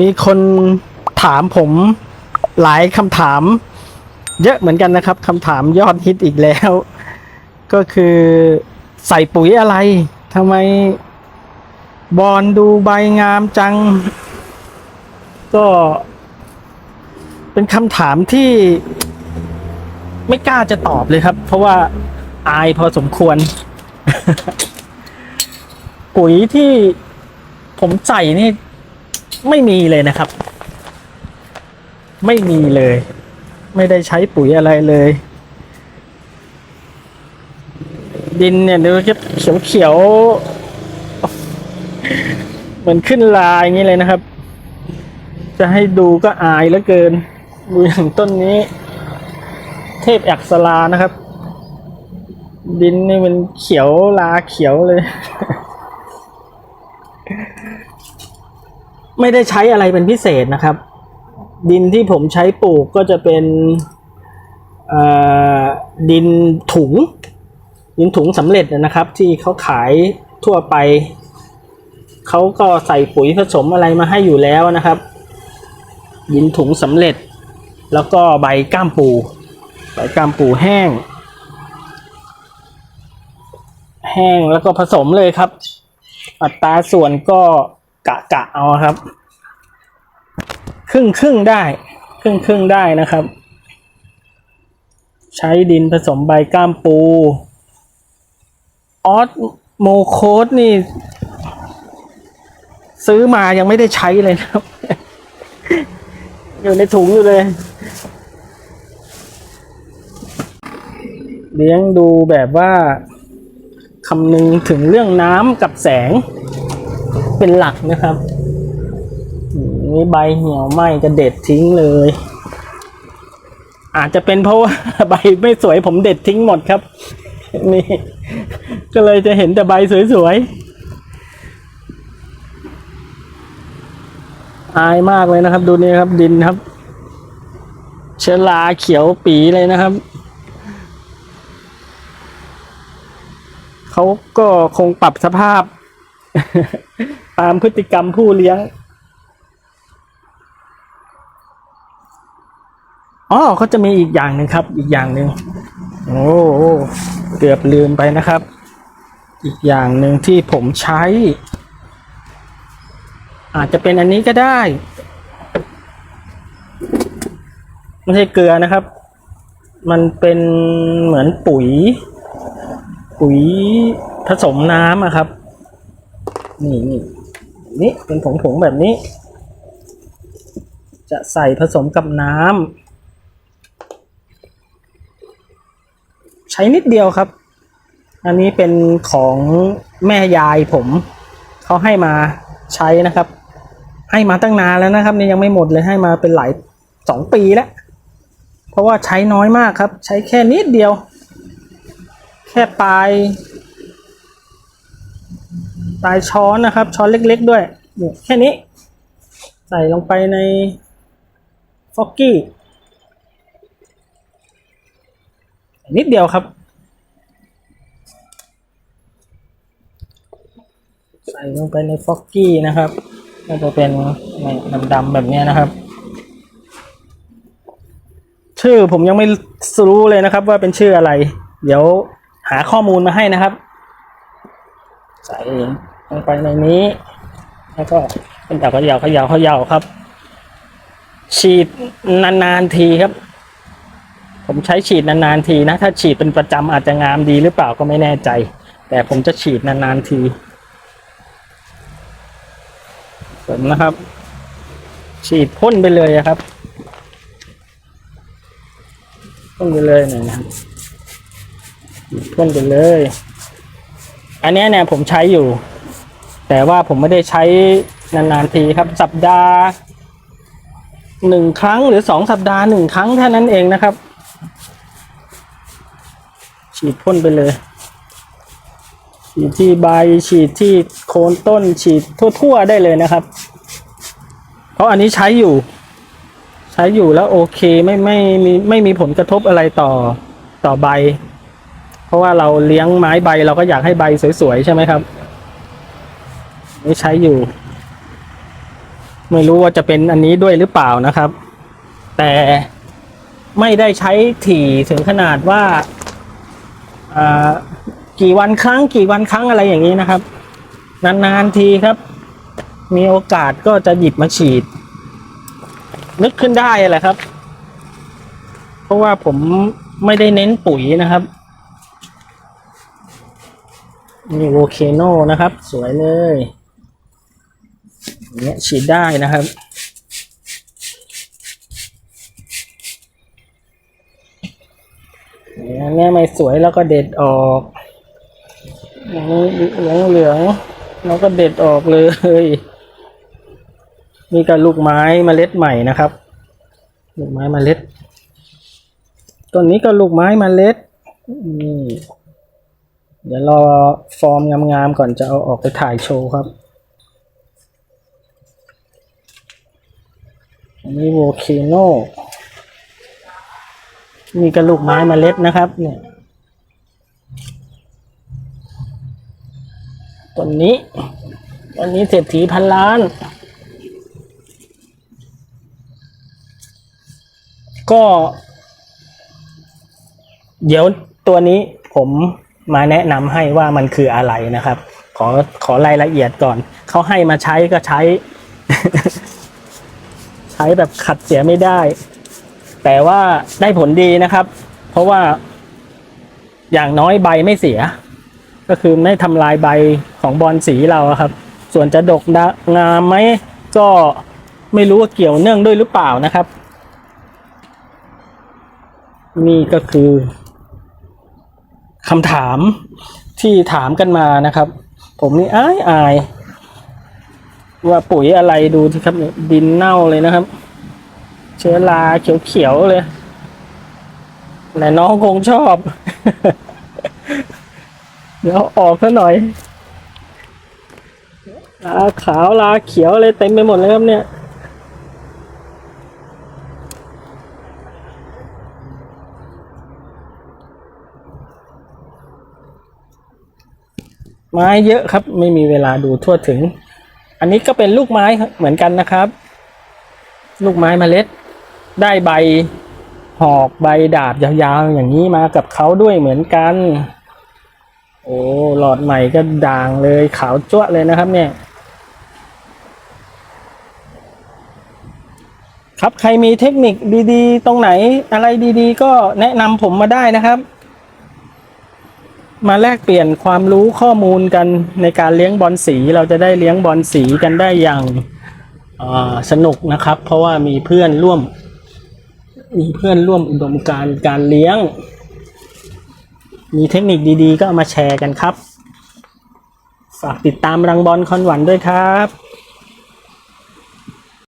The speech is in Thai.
มีคนถามผมหลายคำถาม เยอะเหมือนกันนะครับคำถามยอดฮิตอีกแล้ว ก็คือใส่ปุ๋ยอะไรทำไมบอลดูใบงามจัง ก็ เป็นคำถามที่ไม่กล้าจะตอบเลยครับ เพราะว่าอายพอสมควร ปุ๋ยที่ผมใส่นี่ ไม่มีเลยนะครับ ไม่มีเลย ไม่ได้ใช้ปุ๋ยอะไรเลย ดินเนี่ยดูจะเขียวเขียวๆเหมือนขึ้นลายอย่างนี้เลยนะครับ จะให้ดูก็อายเหลือเกิน ดูอย่างต้นนี้ เทพอักษรานะครับ ดินนี่มันเขียวลาเขียวเลย ไม่ได้ใช้อะไรเป็นพิเศษนะครับ ดินที่ผมใช้ปลูกก็จะเป็นดินถุง ดินถุงสำเร็จนะครับ ที่เขาขายทั่วไปเขาก็ใส่ปุ๋ยผสมอะไรมาให้อยู่แล้วนะครับ ดินถุงสำเร็จ แล้วก็ใบก้ามปู ใบก้ามปูแห้ง แห้งแล้วก็ผสมเลยครับ อัตราส่วนก็ กะกะเอาครับ ครึ่งครึ่งได้ ครึ่งครึ่งได้นะครับ ใช้ดินผสมใบก้ามปู ออสโมโคดนี่ ซื้อมายังไม่ได้ใช้เลยนะครับ อยู่ในถุงอยู่เลย เลี้ยงดูแบบว่าคำนึงถึงเรื่องน้ำกับแสง เป็นหลักนะครับนี่ใบเหี่ยวไหมจะเด็ดทิ้งเลย อาจจะเป็นเพราะว่าใบไม่สวยผมเด็ดทิ้งหมดครับ นี่ ก็เลยจะเห็นแต่ใบสวยๆ อายมากเลยนะครับ ดูนี่ครับดินครับ เชื้อราเขียวปีเลยนะครับเขาก็คงปรับสภาพ ตามพฤติกรรมผู้เลี้ยง อ๋อเขาจะมีอีกอย่างหนึ่งครับ อีกอย่างหนึ่งโอ้โอ้เกือบลืมไปนะครับ อีกอย่างหนึ่งที่ผมใช้ อาจจะเป็นอันนี้ก็ได้ ไม่ใช่เกลือนะครับ มันเป็นเหมือนปุ๋ย ปุ๋ยผสมน้ำอะครับ นี่นี่ นี่เป็นผงผงๆแบบนี้ จะใส่ผสมกับน้ำใช้นิดเดียวครับ อันนี้เป็นของแม่ยายผม เขาให้มาใช้นะครับ ให้มาตั้งนานแล้วนะครับนี่ยังไม่หมดเลยให้มาเป็นหลายสองปีแล้ว เพราะว่าใช้น้อยมากครับ ใช้แค่นิดเดียว แค่ปลาย ปลายช้อนนะครับ ช้อนเล็กๆด้วยนี่แค่นี้ ใส่ลงไปในฟอกกี้นิดเดียวครับ ใส่ลงไปในฟอกกี้นะครับก็จะเป็นดำๆแบบนี้นะครับ ชื่อผมยังไม่รู้เลยนะครับ ว่าเป็นชื่ออะไร เดี๋ยวหาข้อมูลมาให้นะครับ ใส่ลงไปในนี้ แล้วก็เป็นแต่เขยาวขยาวขยาวครับ ฉีดนานๆทีครับ ผมใช้ฉีดนานๆทีนะ ถ้าฉีดเป็นประจำอาจจะงามดีหรือเปล่าก็ไม่แน่ใจ แต่ผมจะฉีดนานๆทีผมนะครับ ฉีดพ่นไปเลยครับพ่นไปเลยหน่อยนะครับพ่นไปเลย อันนี้เนี่ยผมใช้อยู่ แต่ว่าผมไม่ได้ใช้นานๆทีครับ สัปดาห์หนึ่งครั้งหรือสองสัปดาห์หนึ่งครั้งเท่านั้นเองนะครับ ฉีดพ่นไปเลย ฉีดที่ใบฉีดที่โคนต้นฉีดทั่วๆได้เลยนะครับ เพราะอันนี้ใช้อยู่ ใช้อยู่แล้วโอเคไม่ไม่มีไม่มีผลกระทบอะไรต่อต่อใบ เพราะว่าเราเลี้ยงไม้ใบเราก็อยากให้ใบสวยๆใช่ไหมครับ นี่ใช้อยู่ ไม่รู้ว่าจะเป็นอันนี้ด้วยหรือเปล่านะครับ แต่ไม่ได้ใช้ถี่ถึงขนาดว่าากี่วันครั้ง กี่วันครั้งอะไรอย่างนี้นะครับ นานๆทีครับ มีโอกาสก็จะหยิบมาฉีด นึกขึ้นได้แหละครับ เพราะว่าผมไม่ได้เน้นปุ๋ยนะครับ นี่โวเคโนนะครับ สวยเลยเงี้ยฉีดได้นะครับเงี้ยไม่สวยแล้วก็เด็ดออกอย่างนี้เหลืองเหลืองๆแล้วก็เด็ดออกเลยนี่ก็ลูกไม้เมล็ดใหม่นะครับ ลูกไม้เมล็ดต้นนี้ก็ลูกไม้เมล็ดนี่ เดี๋ยวรอฟอร์มงามๆก่อนจะเอาออกไปถ่ายโชว์ครับ อันนี้โวเคโนนี่ก็ลูกไม้เมล็ดนะครับ เนี่ยต้นนี้ต้นนี้เศรษฐีพันล้าน ก็ เดี๋ยวตัวนี้ผม มาแนะนำให้ว่ามันคืออะไรนะครับ ขอขอรายละเอียดก่อน เขาให้มาใช้ก็ใช้ ใช้แบบขัดเสียไม่ได้ แต่ว่าได้ผลดีนะครับ เพราะว่า อย่างน้อยใบไม่เสีย ก็คือไม่ทำลายใบของบอลสีเราครับ ส่วนจะดกดงามไหมก็ไม่รู้ว่าเกี่ยวเนื่องด้วยหรือเปล่านะครับ นี่ก็คือ คำถามที่ถามกันมานะครับ ผมนี่อายอาย ว่าปุ๋ยอะไรดูสิครับเนี่ยดินเน่าเลยนะครับ เชื้อราเขียวๆเลยแต่น้องคงชอบ เดี๋ยวอออกซะหน่อยลาขาวลาเขียวอะไรเต็มไปหมดเลยครับเนี่ย ไม้เยอะครับ ไม่มีเวลาดูทั่วถึง อันนี้ก็เป็นลูกไม้เหมือนกันนะครับ ลูกไม้เมล็ด ได้ใบหอกใบดาบยาวๆอย่างนี้มากับเขาด้วยเหมือนกัน โอ้หลอดใหม่ก็ด่างเลยขาวจ้วเลยนะครับ เนี่ย ครับใครมีเทคนิคดีๆ ตรงไหนอะไรดีๆ ก็แนะนำผมมาได้นะครับ มาแลกเปลี่ยนความรู้ข้อมูลกันในการเลี้ยงบอลสี เราจะได้เลี้ยงบอลสีกันได้อย่างสนุกนะครับ เพราะว่ามีเพื่อนร่วม มีเพื่อนร่วมอุดมการณ์การเลี้ยง มีเทคนิคดีๆ ก็เอามาแชร์กันครับ ฝากติดตามรังบอลคอนหวันด้วยครับ